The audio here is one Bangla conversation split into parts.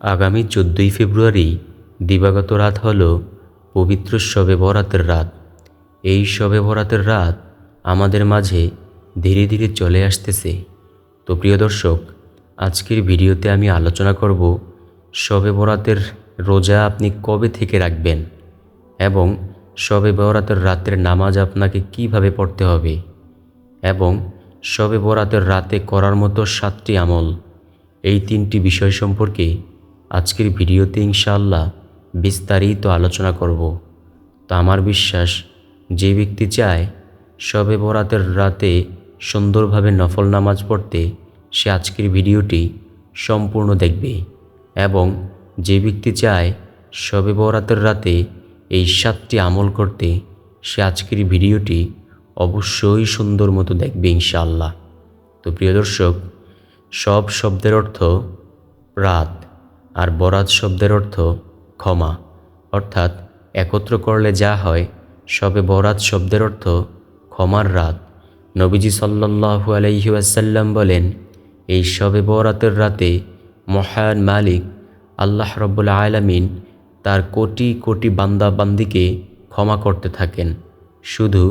আগামী চোদ্দোই ফেব্রুয়ারি দিবাগত রাত হল পবিত্র শবে বরাতের রাত। এই শবে বরাতের রাত আমাদের মাঝে ধীরে ধীরে চলে আসতেছে। তো প্রিয় দর্শক, আজকের ভিডিওতে আমি আলোচনা করব শবে বরাতের রোজা আপনি কবে থেকে রাখবেন এবং শবে বরাতের রাতের নামাজ আপনাকে কীভাবে পড়তে হবে এবং শবে বরাতের রাতে করার মতো সাতটি আমল। এই তিনটি বিষয় সম্পর্কে আজকের ভিডিওতে ইনশাআল্লাহ বিস্তারিত আলোচনা করব। তো আমার বিশ্বাস, যে ব্যক্তি চায় শবে বরাতের রাতে সুন্দরভাবে নফল নামাজ পড়তে, সে আজকের ভিডিওটি সম্পূর্ণ দেখবে এবং যে ব্যক্তি চায় শবে বরাতের রাতে এই সাতটি আমল করতে, সে আজকের ভিডিওটি অবশ্যই সুন্দর মতো দেখবে ইনশাআল্লাহ। তো প্রিয় দর্শক, সব শব্দের অর্থ রাত। আর বরাত শব্দের অর্থ ক্ষমা, অর্থাৎ একত্র করলে যা হয়, সবে বরাত শব্দের অর্থ ক্ষমার রাত। নবীজি সাল্লাল্লাহু আলাইহি ওয়াসাল্লাম বলেন, এই সবে বরাতের রাতে মহান মালিক আল্লাহ রব্বুল আলামিন তার কোটি কোটি বান্দাবান্দিকে ক্ষমা করতে থাকেন। শুধু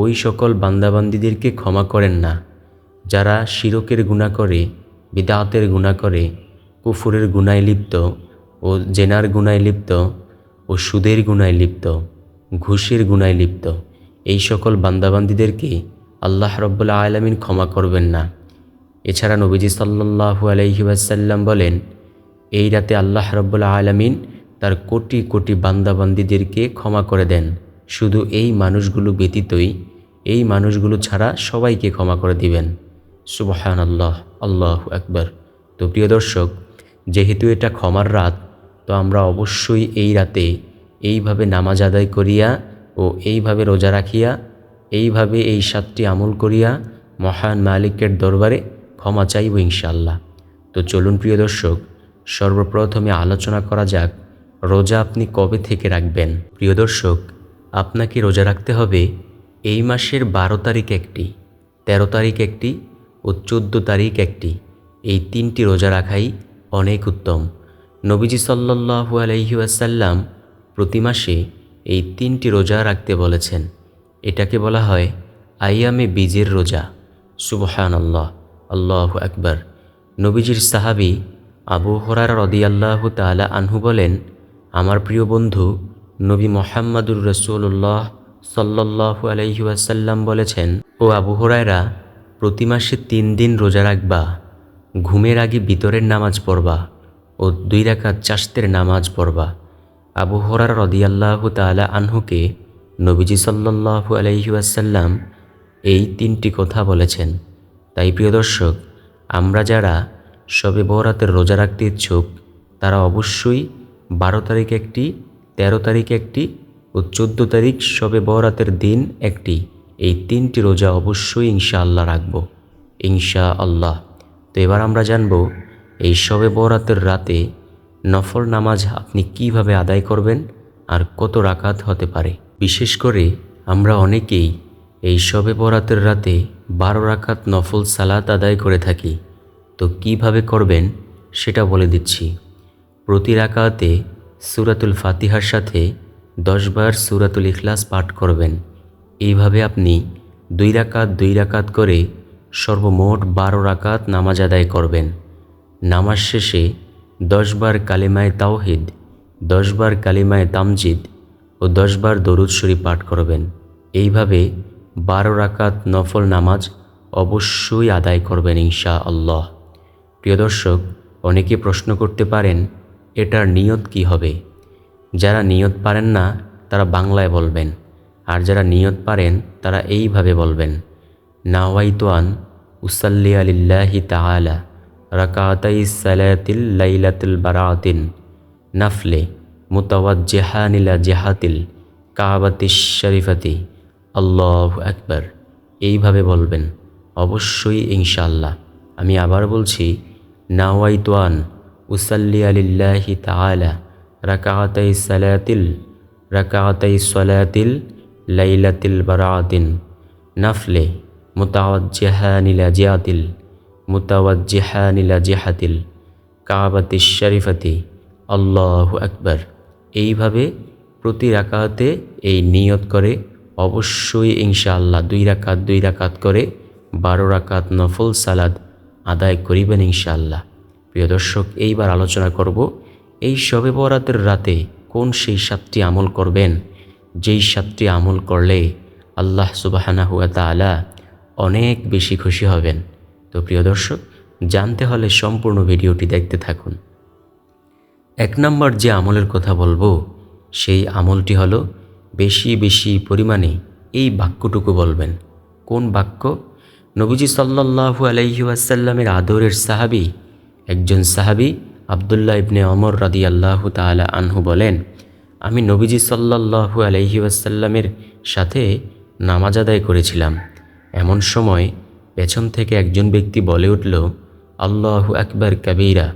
ওই সকল বান্দাবান্দিদেরকে ক্ষমা করেন না, যারা শিরকের গুণা করে, বিদাতের গুণা করে কুফুরের গুনায় লিপ্ত ও জেনার গুনায় লিপ্ত ও সুদের গুনায় লিপ্ত, ঘুষের গুনায় লিপ্ত। এই সকল বান্দাবান্দিদেরকে আল্লাহ রব্বুল্লা আলমিন ক্ষমা করবেন না। এছাড়া নবীজি সাল্লাহু আলহি ওয়াসাল্লাম বলেন, এই রাতে আল্লাহ রব্বুল্লা আলমিন তার কোটি কোটি বান্দাবান্দিদেরকে ক্ষমা করে দেন। শুধু এই মানুষগুলো ব্যতীতই এই মানুষগুলো ছাড়া সবাইকে ক্ষমা করে দিবেন। সুবহান আল্লাহ আল্লাহ আকবর। তো প্রিয় দর্শক যেহেতু এটা ক্ষমার রাত, তো আমরা অবশ্যই এই রাতে এইভাবে নামাজ আদায় করিয়া ও এইভাবে রোজা রাখিয়া, এইভাবে এই সাতটি আমল করিয়া মহান মালিকের দরবারে ক্ষমা চাইব ইনশাল্লাহ তো চলুন প্রিয় দর্শক, সর্বপ্রথমে আলোচনা করা যাক, রোজা আপনি কবে থেকে রাখবেন? প্রিয় দর্শক, আপনাকে রোজা রাখতে হবে এই মাসের বারো তারিখ একটি ১৩ তারিখ একটি ও চোদ্দ তারিখ একটি। এই তিনটি রোজা রাখাই অনেক উত্তম। নবীজি সাল্লাহু আলহি আসাল্লাম প্রতি মাসে এই তিনটি রোজা রাখতে বলেছেন। এটাকে বলা হয় আইয়ামে বীজের রোজা। সুবহান আল্লাহ আল্লাহ আকবর। নবীজির সাহাবি আবু হরার রদিয়াল্লাহ তালা আনহু বলেন, আমার প্রিয় বন্ধু, নবী মোহাম্মদুর রসুল্লাহ সাল্লাহু আলহি আসাল্লাম বলেছেন, ও আবু হরায়রা, প্রতি মাসে তিন দিন রোজা রাখবা। ঘুমের আগে বিতরের নামাজ পড়বা ও দুই রাকাত চাষতের নামাজ পড়বা। আবু হরার রদিয়াল্লাহ তালা আনহুকে নবীজি সাল্লাহু আলহিউসাল্লাম এই তিনটি কথা বলেছেন। তাই প্রিয় দর্শক, আমরা যারা সবে বহরাতের রোজা রাখতে ইচ্ছুক, তারা অবশ্যই বারো তারিখ একটি ১৩ তারিখ একটি ও চোদ্দ তারিখ সবে বহরাতের দিন একটি। এই তিনটি রোজা অবশ্যই ইনশা আল্লাহ রাখব। ইনশা আল্লাহ তো এবার আমরা জানব, এই শবে বরাতের রাতে নফল নামাজ আপনি কীভাবে আদায় করবেন আর কত রাকাত হতে পারে? বিশেষ করে আমরা অনেকেই এই শবে বরাতের রাতে বারো রাকাত নফল সালাত আদায় করে থাকি। তো কীভাবে করবেন সেটা বলে দিচ্ছি। প্রতি রাকাতে সুরাতুল ফাতিহার সাথে দশবার সুরাতুল ইখলাস পাঠ করবেন। এইভাবে আপনি দুই রাকাত দুই রাকাত করে সর্বমোট বারো রাকাত নামাজ আদায় করবেন। নামাজ শেষে দশবার কালিমায় তাওহিদ, দশবার কালিমায় তামজিদ ও দশবার দরুদ শরীফ পাঠ করবেন। এইভাবে বারো রাকাত নফল নামাজ অবশ্যই আদায় করবেন ইনশা আল্লাহ প্রিয় দর্শক, অনেকে প্রশ্ন করতে পারেন, এটার নিয়ত কি হবে? যারা নিয়ত পারেন না, তারা বাংলায় বলবেন, আর যারা নিয়ত পারেন, তারা এইভাবে বলবেন নাওয়াইতোয়ান উসাল্লি আলিল্লাহি তাআলা রাকাতাই সালাতিল লাইলাতুল বারাতিন নাফলে মুতাওয়াজ্জেহানিলা জেহাতিল কাবাতিস শরীফাতি আল্লাহ আকবর এইভাবে বলবেন। অবশ্যই ইনশাল্লাহ আমি আবার বলছি নাওয়াইতোয়ান উসাল্লি আলিল্লাহি তাআলা রাকাতাই সালাতিল রাকাতাই সালাতিল লাইলাতিল বারাতিন নাফলে জিয়াতিল মুতাওয়াজ্জেহানিলা জেহাতিল কাবাতি শরীফাতি আল্লাহ আকবার এইভাবে প্রতি রাকাতে এই নিয়ত করে, অবশ্যই ইনশাআল্লাহ দুই রাকাত দুই রাকাত করে বারো রাকাত নফল সালাদ আদায় করিবেন ইনশাআল্লাহ। প্রিয় দর্শক, এইবার আলোচনা করব, এই শবে বরাতের রাতে কোন সেই সাতটি আমল করবেন? যেই সাতটি আমল করলে আল্লাহ সুবাহানা হুয়া তালা অনেক বেশি খুশি হবেন। তো প্রিয় দর্শক, জানতে হলে সম্পূর্ণ ভিডিওটি দেখতে থাকুন। এক নম্বর যে আমলের কথা বলব, সেই আমলটি হলো বেশি বেশি পরিমাণে এই বাক্যটুকু বলবেন। কোন বাক্য? নবীজি সাল্লাহু আলাইহি আসাল্লামের আদরের সাহাবি, একজন সাহাবি আবদুল্লাহ ইবনে অমর রাদি আল্লাহ তালা আনহু বলেন, আমি নবীজি সাল্লাহু আলাইহি আসাল্লামের সাথে নামাজ আদায় করেছিলাম। এমন সময় পেছন থেকে একজন ব্যক্তি বলে উঠল, আল্লাহ আকবর কবিরা,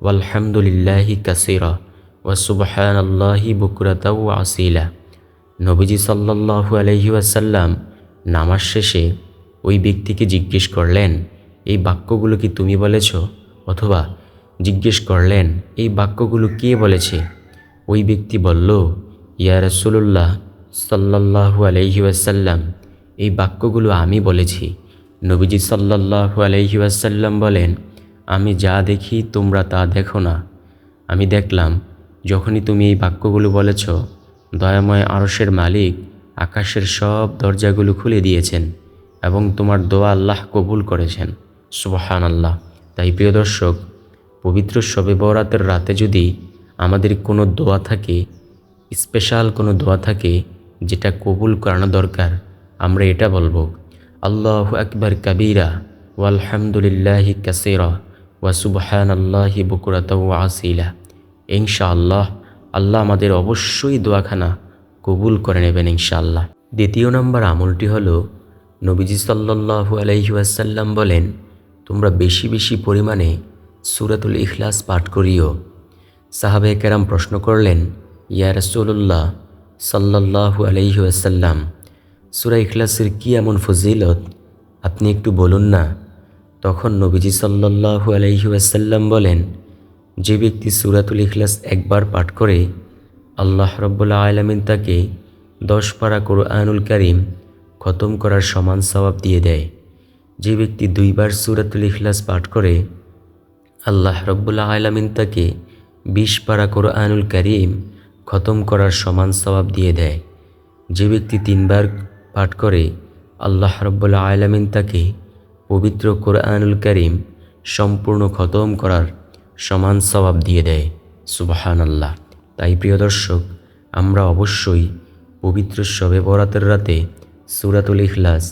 ওয়ালহামদুলিল্লাহি কাসিরা ওয়াসুবহান আল্লাহি ও আসিলা। নবীজি সাল্লাহু আলহি আসাল্লাম নামাজ শেষে ওই ব্যক্তিকে জিজ্ঞেস করলেন, এই বাক্যগুলো কি তুমি বলেছ? অথবা, জিজ্ঞেস করলেন, এই বাক্যগুলো কে বলেছে? ওই ব্যক্তি বলল, ইয়া রসুল্লাহ সাল্লাহু আলহি আসাল্লাম এই বাক্যগুলো আমি বলেছি। নবীজি সাল্লাহু আলহি আসাল্লাম বলেন, আমি যা দেখি তোমরা তা দেখো না। আমি দেখলাম, যখনই তুমি এই বাক্যগুলো বলেছ, দয়াময় আরসের মালিক আকাশের সব দরজাগুলো খুলে দিয়েছেন এবং তোমার দোয়া আল্লাহ কবুল করেছেন। সুবহান আল্লাহ তাই প্রিয় দর্শক, পবিত্র শবে বরাতের রাতে যদি আমাদের কোনো দোয়া থাকে, স্পেশাল কোনো দোয়া থাকে, যেটা কবুল করানো দরকার আমরা এটা বলব, আল্লাহ আকবর কাবিরা, ওয়ালহামদুলিল্লাহি কাসিরা, ওয়া সুবহান আল্লাহি বুকুরাত আসিলা। ইনশাআল্লাহ, আল্লাহ আমাদের অবশ্যই দোয়াখানা কবুল করে নেবেন ইনশাআল্লাহ। দ্বিতীয় নম্বর আমলটি হলো, নবীজি সাল্লাহু আলাইহি আসাল্লাম বলেন, তোমরা বেশি বেশি পরিমাণে সুরাতুল ইখলাস পাঠ করিও। সাহাবে কেরাম প্রশ্ন করলেন, ইয়া রসুল্লাহ সাল্লাহু আলাইহি আসাল্লাম সুরা ইখলাসের কী এমন ফজিলত? আপনি একটু বলুন না। তখন নবীজি সাল্লাহু আলাইহি আসাল্লাম বলেন, যে ব্যক্তি সুরাতুল ইখলাস একবার পাঠ করে, আল্লাহ রব্বুল্লা আলমিন তাকে দশ পারা কোরআনুল করিম খতম করার সমান সবাব দিয়ে দেয়। যে ব্যক্তি দুইবার সুরাতুল ইখলাস পাঠ করে, আল্লাহ রব্বুল্লা আলমিন তাকে বিশ পারা কোরআনুল করিম খতম করার সমান সবাব দিয়ে দেয়। যে ব্যক্তি তিনবার পাঠ করে আল্লাহ রব্বুল্লা আলমিন তাকে পবিত্র কোরআনুল করিম সম্পূর্ণ খতম করার সমান স্বভাব দিয়ে দেয়। সুবাহান আল্লাহ তাই প্রিয় দর্শক, আমরা অবশ্যই পবিত্র শবে বরাতের রাতে সুরাতুল ইখলাস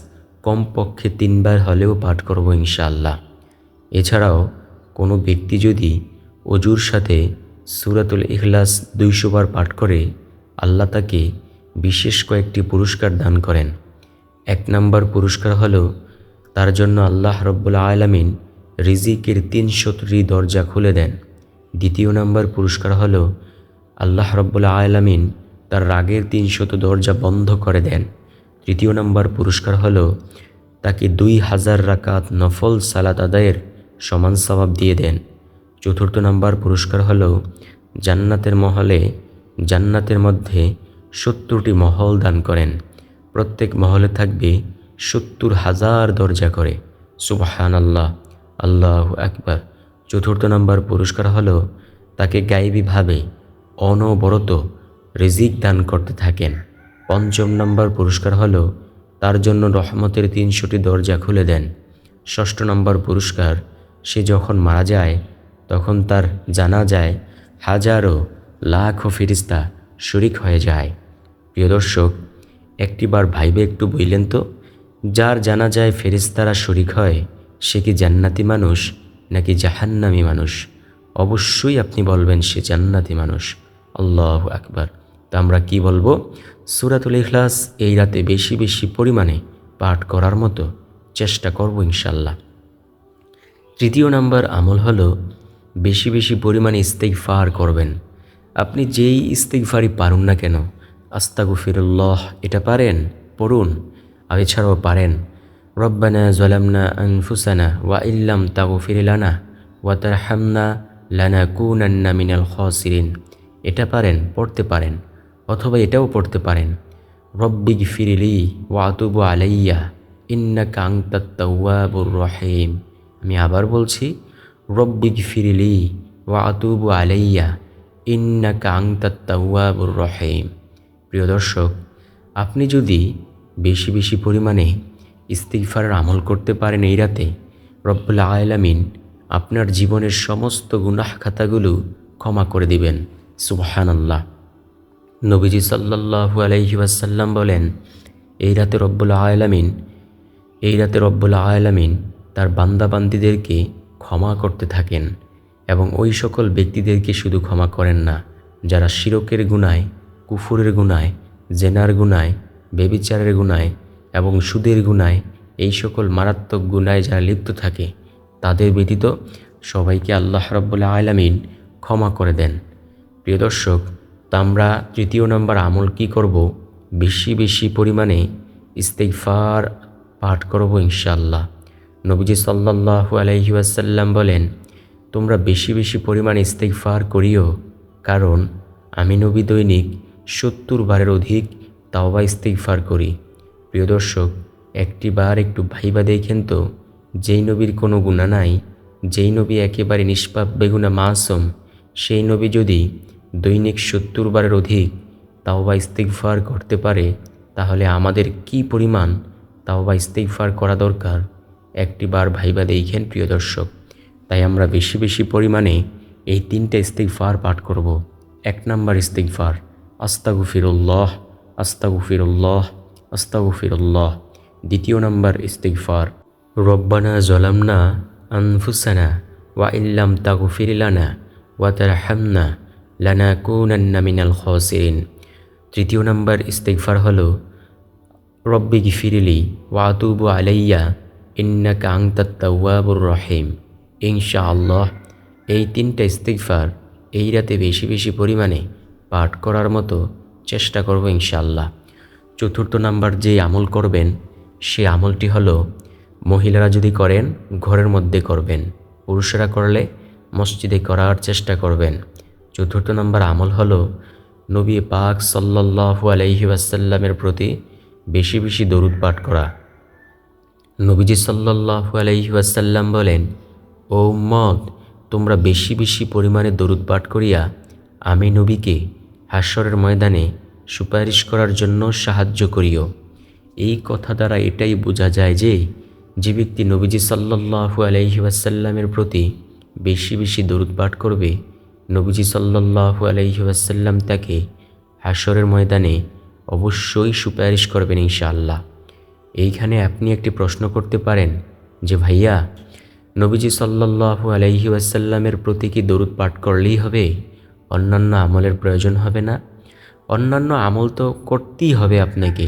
কমপক্ষে তিনবার হলেও পাঠ করব ইনশাআল্লাহ। এছাড়াও কোনো ব্যক্তি যদি অজুর সাথে সুরাতুল ইখলাস দুইশো বার পাঠ করে, আল্লাহ তাকে বিশেষ কয়েকটি পুরস্কার দান করেন। এক নম্বর পুরস্কার হল, তার জন্য আল্লাহ রব্বুল্লা আলমিন রিজিকের তিনশোটি দরজা খুলে দেন। দ্বিতীয় নম্বর পুরস্কার হল, আল্লাহ রব্বুল্লা আলমিন তার রাগের তিনশত দরজা বন্ধ করে দেন। তৃতীয় নম্বর পুরস্কার হল, তাকে দুই হাজার রাকাত নফল সালাত আদায়ের সমান স্বভাব দিয়ে দেন। চতুর্থ নম্বর পুরস্কার হল, জান্নাতের মহলে, জান্নাতের মধ্যে সত্তরটি মহল দান করেন। প্রত্যেক মহলে থাকবে সত্তর হাজার দরজা করে। সুবাহান আল্লাহ আল্লাহ একবার চতুর্থ নম্বর পুরস্কার হলো তাকে গাইবীভাবে অনবরত রিজিক দান করতে থাকেন। পঞ্চম নম্বর পুরস্কার হলো তার জন্য রহমতের তিনশোটি দরজা খুলে দেন। ষষ্ঠ নম্বর পুরস্কার, সে যখন মারা যায়, তখন তার জানা যায় হাজারো লাখো ফিরিস্তা শরিক হয়ে যায়। প্রিয় দর্শক, একটিবার ভাইবে একটু বইলেন তো, যার জানা যায় ফেরিস্তারা শরিক হয়, সে কি জান্নাতি মানুষ নাকি জাহান্নামি মানুষ? অবশ্যই আপনি বলবেন সে জান্নাতি মানুষ। আল্লাহ আকবার। তা আমরা কি বলব? সুরাতুল ইখলাস এই রাতে বেশি বেশি পরিমাণে পাঠ করার মতো চেষ্টা করব ইনশাল্লাহ তৃতীয় নাম্বার আমল হলো, বেশি বেশি পরিমাণে ইস্তেকফার করবেন। আপনি যেই ইস্তেকফারই পারুন না কেন, আস্তাগুফিরুল্লাহ, এটা পারেন, পড়ুন, আর এছাড়াও পারেন। রব্বানা জলামনা আনফুসানা ওয়া ইল্লাম তাগফির লানা ওয়া তারহামনা লানাকুনান্না মিনাল খসিরিন। এটা পারেন, পড়তে পারেন, অথবা এটাও পড়তে পারেন। রব্বিগ ফিরিলি ওয়াতুবু আলাইয়া ইন্না কাংতাত্তাওয়াবুর রহিম। আমি আবার বলছি রব্বিগ ফিরিলি ওয়াতুবু আলাইয়া ইন্না কাংতাত্তাওয়াবুর রহিম। প্রিয় দর্শক, আপনি যদি বেশি বেশি পরিমাণে ইস্তিগফারের আমল করতে পারেন এই রাতে, রব্বুল আলামিন আপনার জীবনের সমস্ত গুনাহ খাতাগুলো ক্ষমা করে দিবেন। সুবহানাল্লাহ। নবীজি সাল্লাল্লাহু আলাইহি ওয়াসাল্লাম বলেন, এই রাতে রব্বুল আলামিন, এই রাতে রব্বুল আলামিন তার বান্দাবান্দিদেরকে ক্ষমা করতে থাকেন। এবং ওই সকল ব্যক্তিদেরকে শুধু ক্ষমা করেন না, যারা শিরকের গুনায়, কুফুরের গুনায়, জেনার গুনায় বেবিচারের গুনায় এবং সুদের গুনায়, এই সকল মারাত্মক গুনায় যারা লিপ্ত থাকে, তাদের ব্যতীত সবাইকে আল্লাহ রব্বুল্লা আলামিন ক্ষমা করে দেন। প্রিয় দর্শক, তা আমরা তৃতীয় নম্বর আমল কি করব? বেশি বেশি পরিমাণে ইস্তেগফার পাঠ করব ইনশাআল্লাহ। নবীজি সাল্লাল্লাহু আলাইহি ওয়াসাল্লাম বলেন তোমরা বেশি বেশি পরিমাণে ইস্তেগফার করিও, কারণ আমি নবী দৈনিক সত্তর বারের অধিক তাওবা ইস্তেগফার করি। প্রিয় দর্শক, একটি বার একটু ভাইবা দেখেন তো, যেই নবীর কোনো গুণা নাই, যেই নবী একেবারে নিষ্পাপ, বেগুনা মাসম, সেই নবী যদি দৈনিক সত্তর বারের অধিক তাওবা ইস্তেগফার করতে পারে, তাহলে আমাদের কি পরিমাণ তাওবা ইস্তেগফার করা দরকার? একটি বার ভাইবা দেখেন প্রিয় দর্শক। তাই আমরা বেশি বেশি পরিমাণে এই তিনটে ইস্তেগফার পাঠ করব। এক নাম্বার ইস্তেগফার, আস্তাগুফিরুল্লাহ আস্তাগুফিরুল্লাহ আস্তাগুফিরুল্লাহ। দ্বিতীয় নম্বর ইস্তেগফার, রব্বানা জলামনা আনফুসানা ওয়া ইল্লাম তাগুফির লানা ওয়া তারহামনা লানা কুনান্না মিনাল খসিরিন। তৃতীয় নম্বর ইস্তেগফার হলো, রব্বি গিফিরিলি ওয়াতুবু আলাইয়া ইন্নাকা আংতাত তাওয়াবুর রহিম। ইনশা আল্লাহ এই তিনটা ইস্তেগফার এই রাতে বেশি বেশি পরিমাণে পাঠ করার মতো চেষ্টা করব ইনশাআল্লাহ। চতুর্থ নাম্বার যে আমল করবেন, সে আমলটি হলো মহিলারা যদি করেন, ঘরের মধ্যে করবেন। পুরুষেরা করলে মসজিদে করার চেষ্টা করবেন। চতুর্থ নাম্বার আমল হলো নবী পাক সাল্লাল্লাহু আলাইহি ওয়াসাল্লামের প্রতি বেশি বেশি দরুদ পাঠ করা। নবীজি সাল্লাল্লাহু আলাইহি ওয়াসাল্লাম বলেন ও মদ তোমরা বেশি বেশি পরিমাণে দরুদ পাঠ করিয়া আমি নবীকে হাস্যরের ময়দানে সুপারিশ করার জন্য সাহায্য করিও। এই কথা দ্বারা এটাই বোঝা যায় যে যে ব্যক্তি নবীজি সাল্লাল্লাহু আলাইহি ওয়াসাল্লামের প্রতি বেশি বেশি দরুদ পাঠ করবে, নবীজি সাল্লাল্লাহু আলাইহি ওয়াসাল্লাম তাকে হাসরের ময়দানে অবশ্যই সুপারিশ করবেন ইনশাআল্লাহ। এইখানে আপনি একটি প্রশ্ন করতে পারেন যে, ভাইয়া নবীজি সাল্লাল্লাহু আলাইহি ওয়াসাল্লামের প্রতি কি দরুদ পাঠ করলেই হবে? অন্যান্য আমলের প্রয়োজন হবে না? অন্যান্য আমল তো করতেই হবে আপনাকে।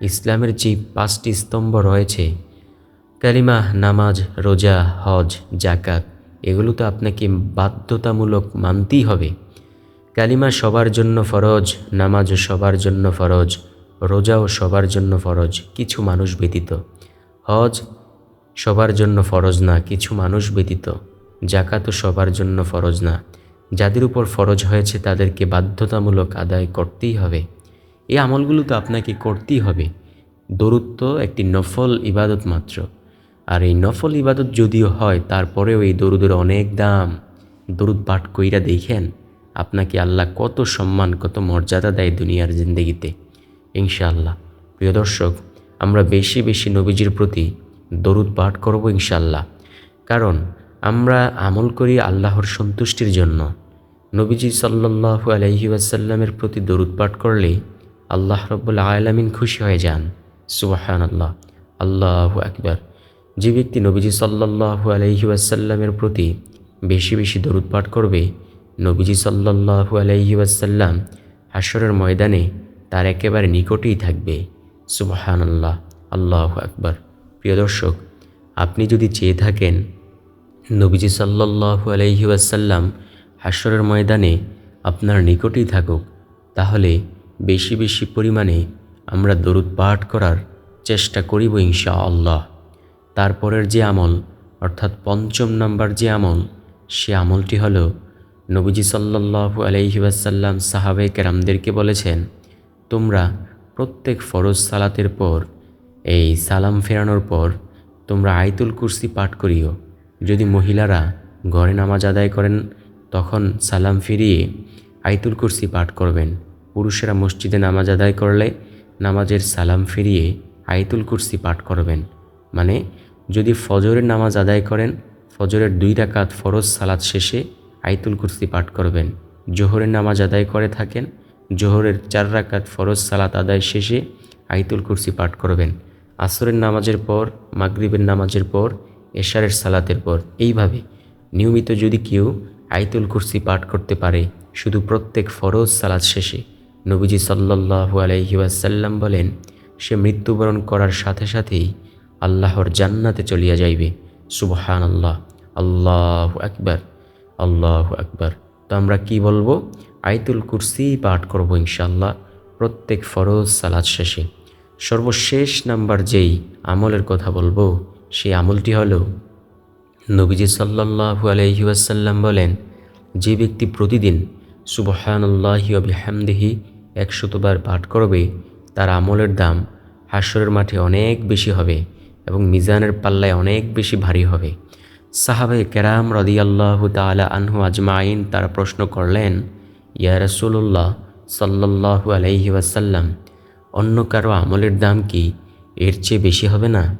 ইসলামের যে পাঁচটি স্তম্ভ রয়েছে, কালিমা, নামাজ, রোজা, হজ জাকাত এগুলো তো আপনাকে বাধ্যতামূলক মানতেই হবে। কালিমা সবার জন্য ফরজ নামাজও সবার জন্য ফরজ, রোজাও সবার জন্য ফরজ, কিছু মানুষ ব্যতীত। হজ সবার জন্য ফরজ না, কিছু মানুষ ব্যতীত। জাকাতও সবার জন্য ফরজ না। যাদের উপর ফরজ হয়েছে তাদেরকে বাধ্যতামূলক আদায় করতেই হবে। এই আমলগুলো তো আপনাকে করতেই হবে। দরুদ তো একটি নফল ইবাদত মাত্র। আর এই নফল ইবাদত যদিও হয়, তারপরেও এই দরুদের অনেক দাম। দরুদ পাঠ কইরা দেখেন, আপনাকে আল্লাহ কত সম্মান, কত মর্যাদা দেয় দুনিয়ার জিন্দগিতে। ইনশাআল্লাহ। প্রিয় দর্শক, আমরা বেশি বেশি নবীজির প্রতি দরুদ পাঠ করব ইনশাল্লাহ কারণ আমরা আমল করি আল্লাহর সন্তুষ্টির জন্য। নবীজি সাল্লাল্লাহু আলাইহি ওয়াসাল্লামের প্রতি দরুদ পাঠ করলে আল্লাহ রব্বুল আলামিন খুশি হয়ে যান। সুবাহান আল্লাহ আল্লাহু আকবার। যে ব্যক্তি নবীজি সাল্লাল্লাহু আলাইহি ওয়াসাল্লামের প্রতি বেশি বেশি দরুদ পাঠ করবে, নবীজি সাল্লাল্লাহু আলাইহি ওয়াসাল্লাম হাসরের ময়দানে তার একেবারে নিকটেই থাকবে। সুবাহান আল্লাহ আল্লাহু আকবার। প্রিয় দর্শক, আপনি যদি চেয়ে থাকেন, নবীজি সাল্লাল্লাহু আলাইহি ওয়াসাল্লাম হাসরের ময়দানে আপনার নিকটেই থাকুক, তাহলে বেশি বেশি পরিমাণে আমরা দরুদ পাঠ করার চেষ্টা করিব ইনশা আল্লাহ তারপরের যে আমল, অর্থাৎ পঞ্চম নাম্বার যে আমল, সে আমলটি হল, নবীজি সাল্লাল্লাহু আলাইহি ওয়াসাল্লাম সাহাবে কেরামদেরকে বলেছেন, তোমরা প্রত্যেক ফরজ সালাতের পর এই সালাম ফেরানোর পর তোমরা আয়তুল কুরসি পাঠ করিও। যদি মহিলারা ঘরে নামাজ আদায় করেন, তখন সালাম ফিরিয়ে আয়তুল কুরসি পাঠ করবেন। পুরুষেরা মসজিদে নামাজ আদায় করলে নামাজের সালাম ফিরিয়ে আয়তুল কুরসি পাঠ করবেন। মানে যদি ফজরের নামাজ আদায় করেন, ফজরের দুই রাকাত ফরজ সালাত শেষে আয়তুল কুরসি পাঠ করবেন। জোহরের নামাজ আদায় করে থাকেন, জোহরের চার রাকাত ফরজ সালাত আদায় শেষে আয়তুল কুরসি পাঠ করবেন। আসরের নামাজের পর, মাগরিবের নামাজের পর, এশারের সালাতের পর। এইভাবে নিয়মিত যদি কেউ আয়তুল কুরসি পাঠ করতে পারে, শুধু প্রত্যেক ফরজ সালাত শেষে। নবীজি সাল্লাল্লাহু আলাইহি ওয়াসাল্লাম বলেন, সে মৃত্যুবরণ করার সাথে সাথেই আল্লাহর জান্নাতে চলিয়া যাইবে। সুবহান আল্লাহ আল্লাহ আকবার। আল্লাহ আকবার। তো আমরা কি বলব? আয়তুল কুরসি পাঠ করব ইনশাল্লাহ প্রত্যেক ফরজ সালাদ শেষে। সর্বশেষ নাম্বার যেই আমলের কথা বলব, সেই আমলটি হলো, নবীজি সাল্লাল্লাহু আলাইহি ওয়াসাল্লাম বলেন, যে ব্যক্তি প্রতিদিন সুবহানাল্লাহি ওয়া বিহামদিহি একশতবার পাঠ করবে, তার আমলের দাম হাসরের মাঠে অনেক বেশি হবে এবং মিজানের পাল্লায় অনেক বেশি ভারী হবে। সাহাবে কেরাম রদিয়াল্লাহু তাআলা আনহু আজমাইন তারা প্রশ্ন করলেন, ইয়া রাসূলুল্লাহ সাল্লাল্লাহু আলাইহি ওয়াসাল্লাম অন্য কারও আমলের দাম কি এর চেয়ে বেশি হবে না?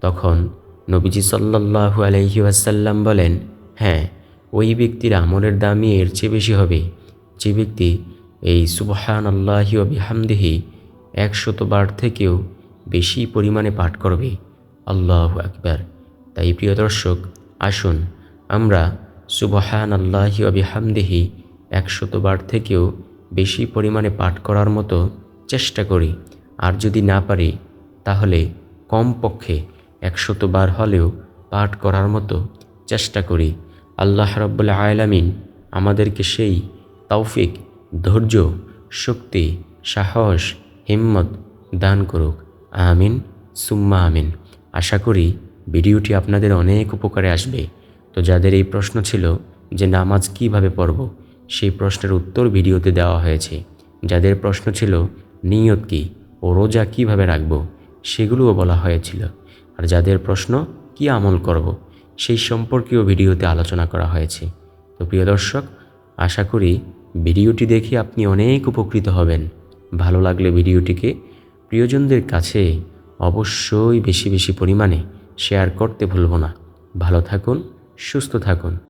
তখন নবীজি সাল্লাল্লাহু আলাইহি ওয়াসাল্লাম বলেন হ্যাঁ ওই ব্যক্তির আমলের দামই এর চেয়ে বেশি হবে। যে ব্যক্তি এই সুবহান আল্লাহি বিহামদিহি একশতবার থেকেও বেশি পরিমাণে পাঠ করবে। আল্লাহ আকবার। তাই প্রিয় দর্শক, আসুন আমরা সুবহান আল্লাহি বিহামদিহি একশতবার থেকেও বেশি পরিমাণে পাঠ করার মতো চেষ্টা করি। আর যদি না পারি, তাহলে কমপক্ষে একশতবার হলেও পাঠ করার মতো চেষ্টা করি। আল্লাহ রব্বুল্লা আয়লামিন আমাদেরকে সেই তৌফিক, ধৈর্য, শক্তি, সাহস, হিম্মত দান করুক। আমিন, সুম্মা আমিন। আশা করি ভিডিওটি আপনাদের অনেক উপকারে আসবে। তো যাদের এই প্রশ্ন ছিল যে নামাজ কীভাবে পড়ব, সেই প্রশ্নের উত্তর ভিডিওতে দেওয়া হয়েছে। যাদের প্রশ্ন ছিল নিয়ত কী ও রোজা কীভাবে রাখব সেগুলোও বলা হয়েছিল। আর যাদের প্রশ্ন, কি আমল করব, সেই সম্পর্কেও ভিডিওতে আলোচনা করা হয়েছে। তো প্রিয় দর্শক, আশা করি ভিডিওটি দেখে আপনি অনেক উপকৃত হবেন। ভালো লাগলে ভিডিওটিকে প্রিয়জনদের কাছে অবশ্যই বেশি বেশি পরিমাণে শেয়ার করতে ভুলব না। ভালো থাকুন, সুস্থ থাকুন।